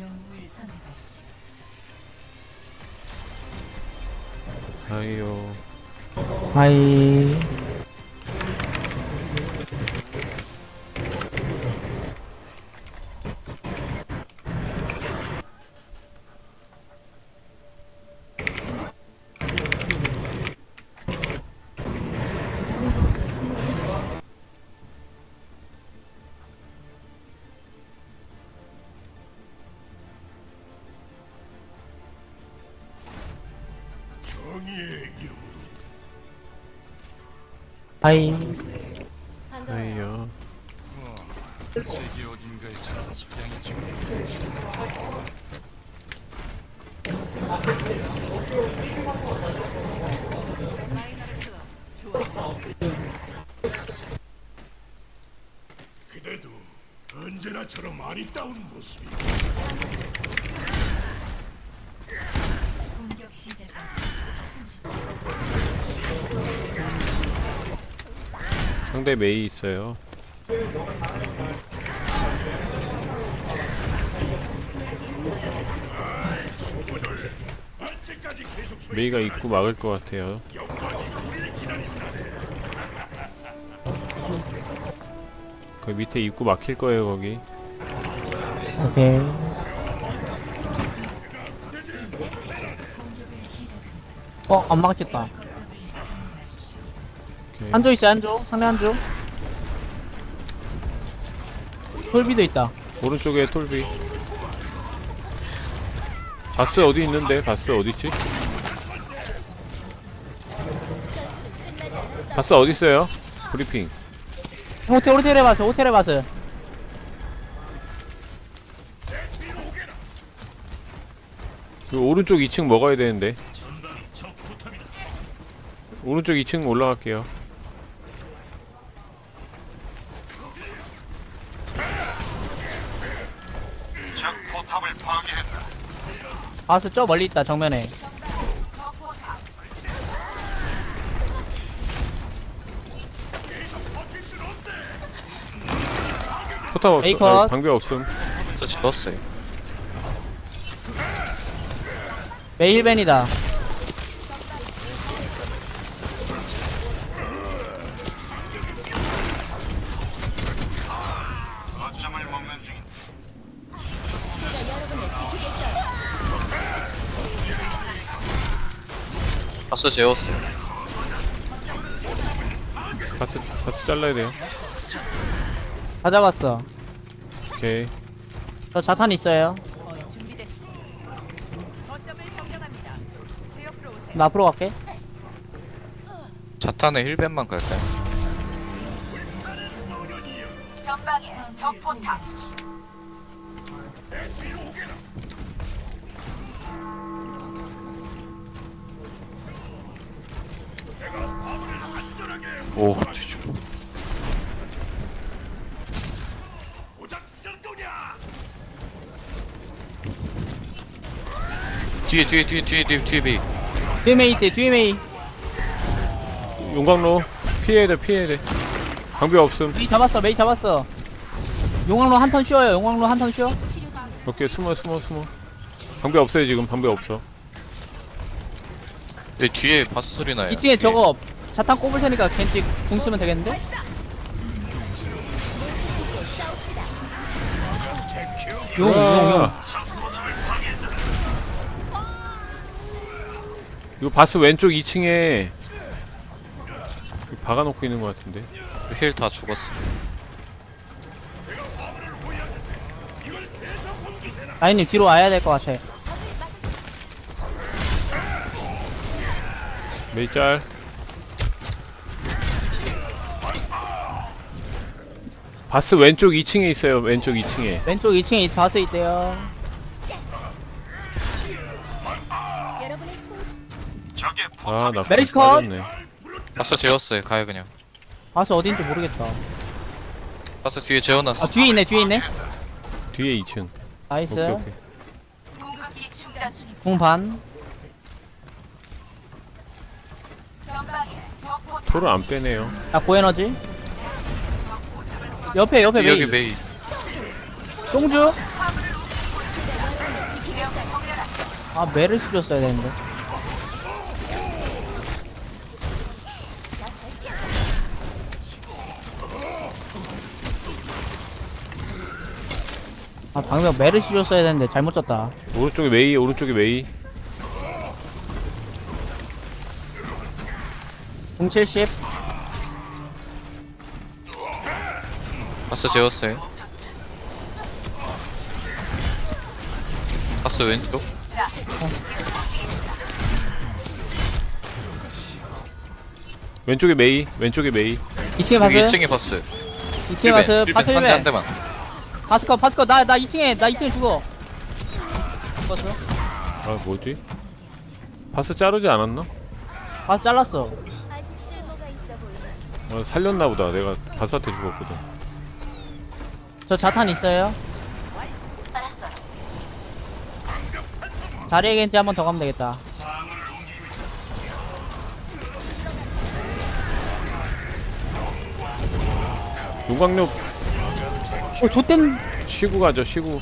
영웅을 선택하십시오. 아이요. 하이 하이 아이요. 그대도 언제나처럼 아리따운 모습이 공격 30초. 상대 메이 있어요. 메이가 입구 막을 것 같아요. 그 밑에 입구 막힐 거예요 거기. 오케이 어? 안 막혔다 오케이. 한조 있어 한조 상대 한조 돌비도 있다 오른쪽에 톨비. 바스 어디 있는데? 바스 어디 있지? 바스 어디 있어요? 브리핑. 호텔 호텔에 바스 호텔에 바스 그 오른쪽 2층 먹어야 되는데. 오른쪽 2층 올라갈게요. 바스 저 멀리 있다 정면에 포탑 없어. 메이컷. 아, 방벽 없음. 저 집었어요. 메일벤이다 바스 재웠어요. 바스 바스 잘라야 돼요. 다 잡았어 오케이. 저 자탄 있어요 나 앞으로 갈게 자탄에 힐벤만 갈까요? 오, 뒤집어. 고작 정도냐 뒤에, 뒤에, 뒤에, 뒤에, 뒤에, 뒤에 메이. 뒤에 메이 있대 뒤에 메이 용광로 피해야 돼 피해야 돼. 방벽 없음. 메이 잡았어 메이 잡았어 용광로 한 턴 쉬어요 용광로 한 턴 쉬어 오케이 숨어 숨어 숨어. 방벽 없어요 지금 방벽 없어. 내 뒤에 바스 소리 나요. 2층에 뒤에. 저거 자탄 꼽을 테니까 겐지 궁 쓰면 되겠는데? 용, 용, 용. 이거 바스 왼쪽 2층에 박아놓고 있는 것 같은데. 힐 다 죽었어. 라인님 뒤로 와야 될 것 같아. 메이 짤. 바스 왼쪽 2층에 있어요. 왼쪽 2층에. 왼쪽 2층에 바스 있대요. 아, 나 메리스 컷! 바스 재웠어요. 가요 그냥. 바스 어딘지 모르겠다. 바스 뒤에 재워놨어. 아 뒤에 있네, 뒤에 있네. 뒤에 2층. 나이스. 오케이, 오케이. 궁 반. 토를 안 빼네요. 나 고에너지. 옆에 옆에 여기 메이. 메이 송주? 아 매를 수줬어야 되는데. 아 방금 매를 씌줬어야 되는데 잘못 졌다. 오른쪽에 메이 오른쪽에 메이 070 봤어 재웠어요. 가스 왼쪽. 왼쪽에 메이 왼쪽에 메이. 2층에 봤어요? 2층에 봤어요 2층에 봤어요? 파스 1배 한 대만. 파스컷 파스컷. 나, 나 2층에 나 2층에 죽어. 죽었어? 아 뭐지? 바스 자르지 않았나? 바스 잘랐어. 아, 살렸나 보다. 내가 바스한테 죽었거든. 저 자탄 있어요? 자리에 겐지 한 번 더 가면 되겠다. 용광로 어 좆된 쉬고 가죠 쉬고.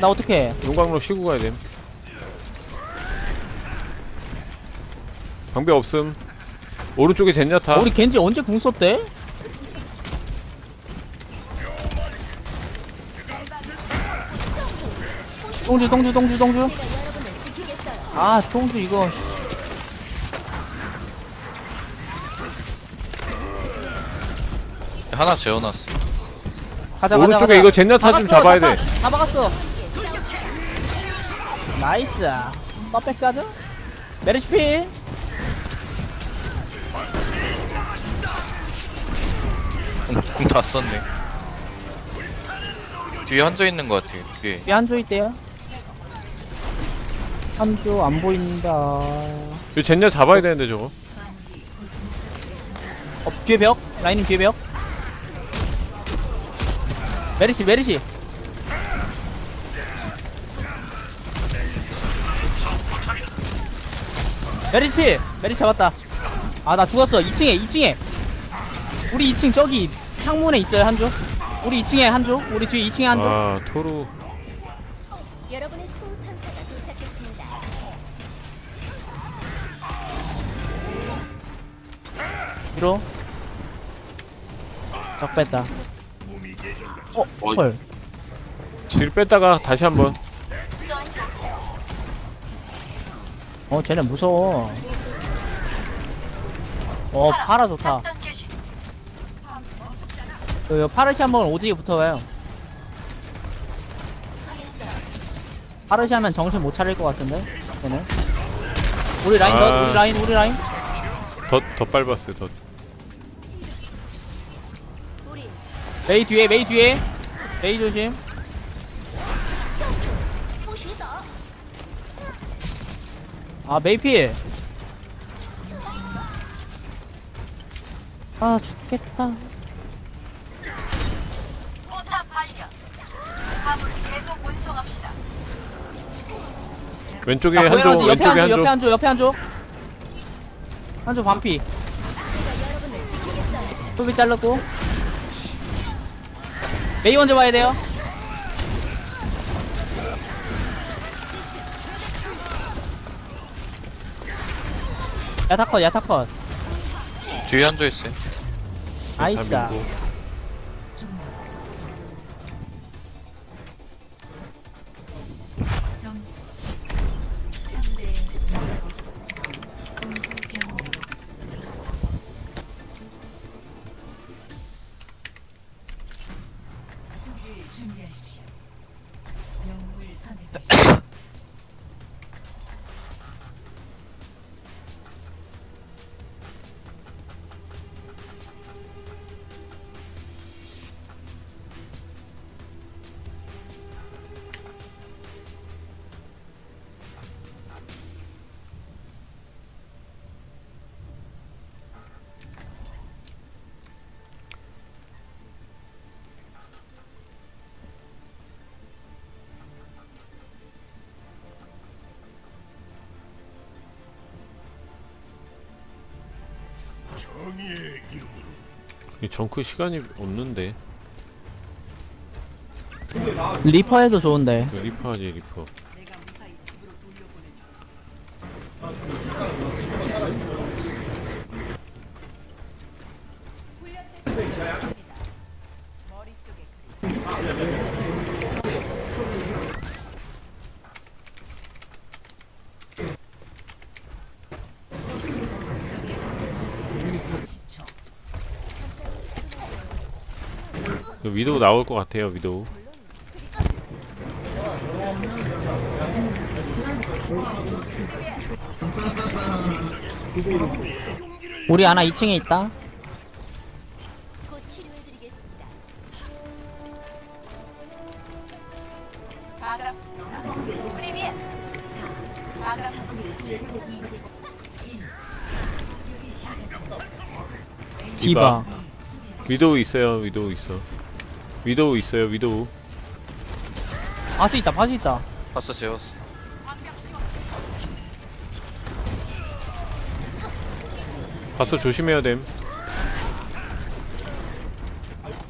나 어떡해. 용광로 쉬고 가야 됨. 방배 없음. 오른쪽에 젠야타. 우리 겐지 언제 궁 썼대? 똥주 똥주 똥주 똥주. 아 똥주 이거 하나 재워놨어. 가자 가자 오른쪽에 가자 이거 젠야타 좀 잡아야 돼. 다 막았어 나이스 퍼펙트 하죠 메르시피 궁다 썼네. 뒤에 한조 있는 것 같아요. 뒤에. 뒤에 한조 있대요 한조 안 보인다. 이거 젠야 잡아야 되는데 저거. 어, 뒤에 벽? 라인님 뒤에 벽? 메르시 메르시. 메르시 피 메르시 잡았다. 아 나 죽었어. 2층에 2층에. 우리 2층 저기 창문에 있어요 한조. 우리 2층에 한조. 우리 뒤에 2층에 한조. 아 토르 위로? 적 뺐다. 어? 헐. 뒤로 뺐다가 다시 한번. 어 쟤네 무서워. 어 파라 좋다. 그 파르시 한번 오지게 붙어봐요. 파르시 하면 정신 못 차릴 것 같은데 쟤네? 우리 라인 더 아. 우리 라인 우리 라인? 더더 밟았어요 더. 우리 메이 뒤에 메이 뒤에. 메이 조심. 아 메이 필 아 죽겠다. 포탑 발견. 화물 계속 운송합시다. 왼쪽에 자, 한조 보여야지. 옆에 왼쪽에 한조 옆에 한조 한조 옆에 한조. 한조 반피. 소비 잘랐고. 메이 먼저 봐야 돼요 야타컷 야타컷 뒤에 한조 있어요. 나이스 다 밀고. 점 정의의 이름으로. 이 정크 시간이 없는데. 리퍼 해도 좋은데. 리퍼 하지 리퍼 위도우 나올 것 같아요 위도우. 우리 아나 2층에 있다. 디바. 위도우 있어요 위도우 있어 위도우 있어요 위도우. 바스 있다 바스 있다. 봤어 재웠어. 바스 조심해야 됨.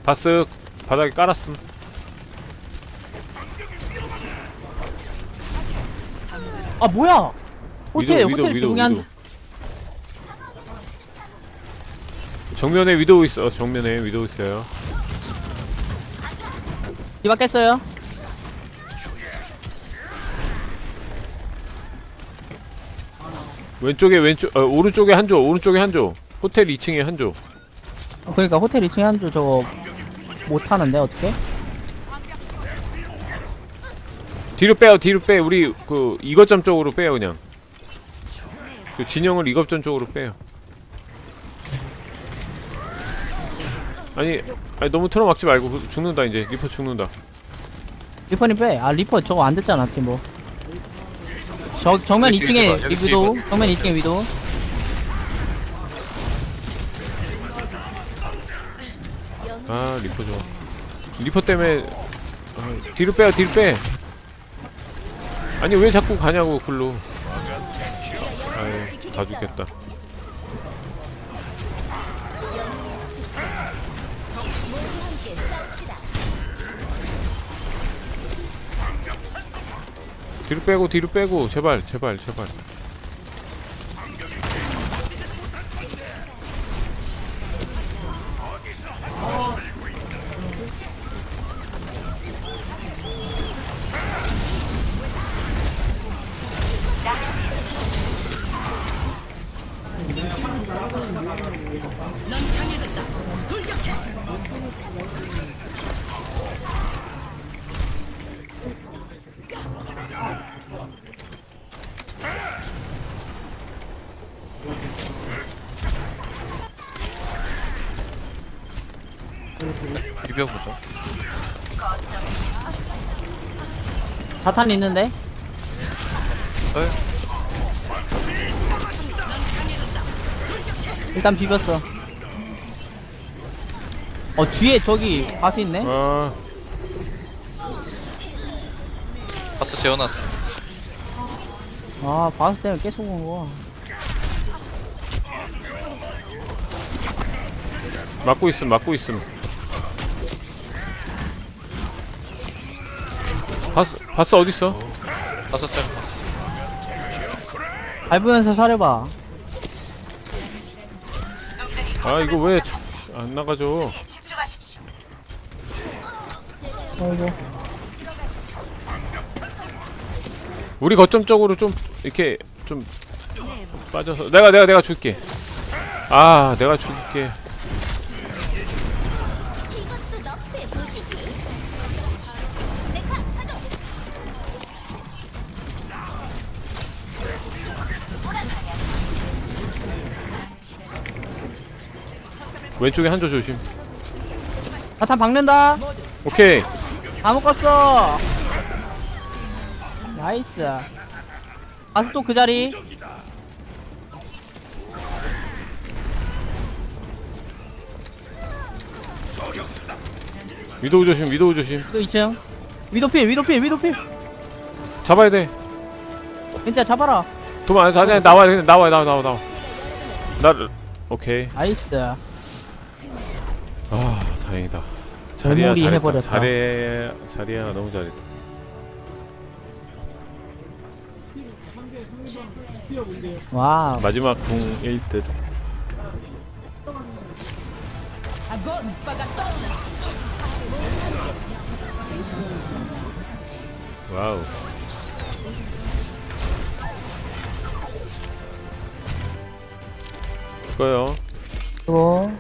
바스 바닥에 깔았음. 아 뭐야? 호텔 위도우 호텔 위도우 조용히 위도우 한 위도우. 정면에 위도우 있어 정면에 위도우 있어요 디바 깼어요. 왼쪽에 왼쪽 어, 오른쪽에 한조 오른쪽에 한조. 호텔 2층에 한조. 어, 그러니까 호텔 2층에 한줄 저거 못하는데 어떻게? 뒤로 빼요 뒤로 빼. 우리 그 이것점 쪽으로 빼요 그냥. 그 진영을 이것점 쪽으로 빼요 아니 아니 너무 틀어막지 말고 그 죽는다 이제. 리퍼 죽는다. 리퍼님 빼 아 리퍼 저거 안 됐잖아 팀 뭐. 저 정면 여기 2층에 뒤에 봐, 여기 위도우 정면 2층에 위도우 아 리퍼 좋아 리퍼 때문에 아, 뒤로 빼요 뒤로 빼. 아니 왜 자꾸 가냐고 글로. 아이 다 죽겠다 뒤로 빼고 뒤로 빼고. 제발 제발 제발 비벼보죠. 자탄 있는데? 헐 일단 비볐어. 어 뒤에 저기 바스 있네? 아 봤어 재워놨어 아 바스 때문에 계속 온 거. 막고 있음 막고 있음 바스 바스 어딨어? 다섯 짤 밟으면서 사려봐. 아 이거 왜 안 나가죠? 어이구. 우리 거점 쪽으로 좀 이렇게 좀 빠져서 내가 내가 내가 줄게. 아 내가 파동. 왼쪽에 한조 조심. 자탄 박는다. 오케이. 다 묶었어. 나이스. 또그 자리. 위도우 조심 위도우 조심. 또 2층. 위도필 위도필 위도필. 잡아야 돼. 진짜 잡아라. 도망 아니 나와 그냥 나와 나와 나와 나와. 나 오케이. 나이스. 아 다행이다. 자리야 잘했다. 해버렸다. 잘해 자리야 너무 잘했다. 와우 마지막 궁 1듯. 와우. 수고요. 또